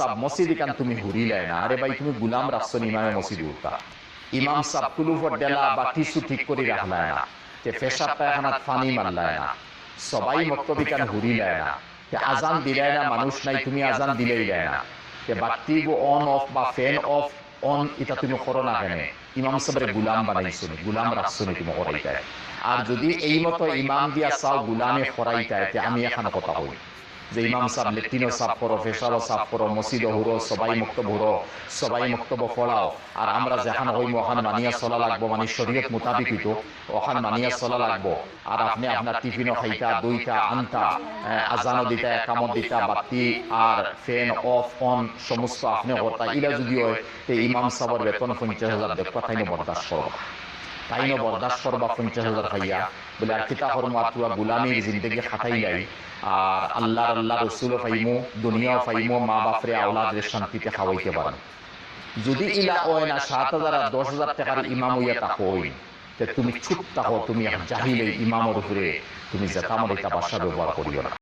সাহ মসজিদ তুমি না। আরে ভাই, তুমি গুলাম ইমামে মসজিদ ইমাম সাহ কুলুফর ডেলা বা টিসু ঠিক করে রাখলায় না। পায়খানাত ফানি মারলায় না। সবাই মক্তবি না। তে আজান না, মানুষ নাই, তুমি আজান দিলেই দেয় না। তে বাতি অন, অফ বা ফ্যান অফ, অন, এটা তুমি করো না কেন? ইমাম সাহেবের গুলাম বানাইছো গুলাম রাখছো তুমি করাইতায় আর যদি এই মতো ইমাম দিয়া চাও, গুলামে করাইতায় আমি এখন কথা কই। যে ইমাম সাহেব লেট্রিনও সাফ করো ফেসারও সাফ করো মসজিদ হুরো সবাই মুক্তব হুরো সবাই মুক্তব ফলাও আর আমরা যেখান হইম ওখান মানিয়া চলা লাগবো মানে শরীয়ত মোতাবিক হইতো ওখান মানিয়া চলা লাগবো। আর আপনি আপনার টিফিনও খাইতা দুইটা আনতা আহ, আজানও দিতা একামত দিতা বাতি আর ফ্যান অফ অন সমস্ত আপনি করতা। ইলা যদি হয় তে ইমাম সাহেবের বেতন পঞ্চাশ হাজার দেখবা তাইনে বরদাস্ত করবা তাইনো বরদাস্ত করবা পঞ্চাশ হাজার খাইয়া বলে আর কিতা আর পুরা গুলামির জিন্দগি খাটাই যাই আর আল্লাহ আল্লাহ রসুলও পাইমো দুনিয়াও পাইমো মা বাপরে আওলাদের শান্তিতে খাওয়াইতে পারেন। যদি ইলা হয় না সাত হাজার আর দশ হাজার টাকার ইমাম হইয়া তাকো তুমি চুপ তাকো তুমি জাহিলে ইমামের উপরে তুমি জেতামর এটা বাসা ব্যবহার করিও না।